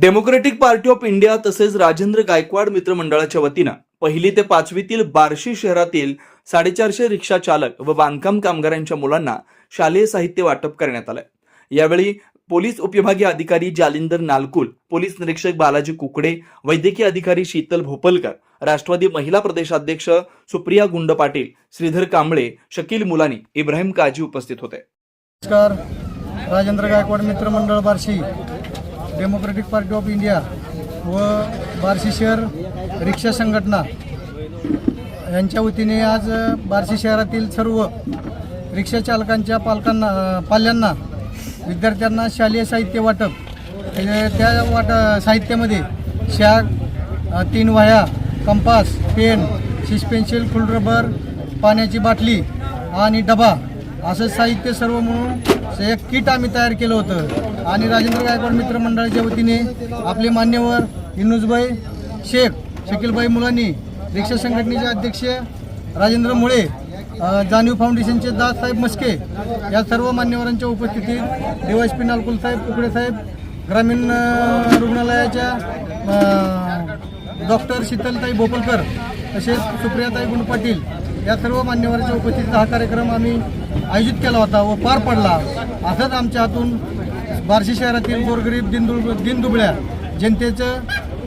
Democratic party of India तसेच राजेंद्र गायकवाड मित्र मंडळाच्या वतीनं पहिली ते पाचवीतील बार्शी शहरातील साडेचारशे रिक्षा चालक व बांधकाम कामगारांच्या मुलांना शालेय साहित्य वाटप करण्यात आलंय. यावेळी पोलीस उपविभागीय अधिकारी जालिंदर नालकुल पोलीस निरीक्षक बालाजी कुकडे वैद्यकीय अधिकारी शीतल भोपलकर राष्ट्रवादी महिला प्रदेशाध्यक्ष सुप्रिया गुंड पाटील श्रीधर कांबळे शकील मुलानी इब्राहिम काजी उपस्थित होते. नमस्कार. राजेंद्र गायकवाड मित्रमंडळ Barshi. Democratic party of India व बार्शी शहर रिक्षा संघटना यांच्या वतीने आज बार्शी शहरातील सर्व रिक्षा चालकांच्या पालकांना पाल्यांना विद्यार्थ्यांना शालेय साहित्य वाटप त्या वाट साहित्यामध्ये शाग तीन वह्या कंपास पेन शिशपेन्सिल फुलरबर पाण्याची बाटली आणि डबा असं साहित्य सर्व म्हणून एक किट आम्ही तयार केलं होतं. आणि राजेंद्र गायकवाड मित्र मंडळाच्या वतीने आपले मान्यवर इनुजबाई शेख शकीलबाई मुलांनी रिक्षा संघटनेचे अध्यक्ष राजेंद्र मुळे अ, जाणीव फाउंडेशनचे दादासाहेब मस्के या सर्व मान्यवरांच्या उपस्थितीत डी वाय पी नालकुलसाहेब साहेब ग्रामीण रुग्णालयाच्या डॉक्टर शीतलताई भोपलकर तसेच सुप्रियाताई गुण पाटील या सर्व मान्यवरांच्या उपस्थितीत हा कार्यक्रम आम्ही आयोजित केला होता व पार पडला. असंच आमच्या हातून बार्शी शहरातील गोरगरीब दिनदु दिनदुबळ्या जनतेचं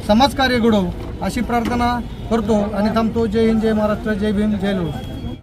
समाजकार्य घडवू अशी प्रार्थना करतो आणि थांबतो. जय हिंद जय महाराष्ट्र जय भीम जय लोक.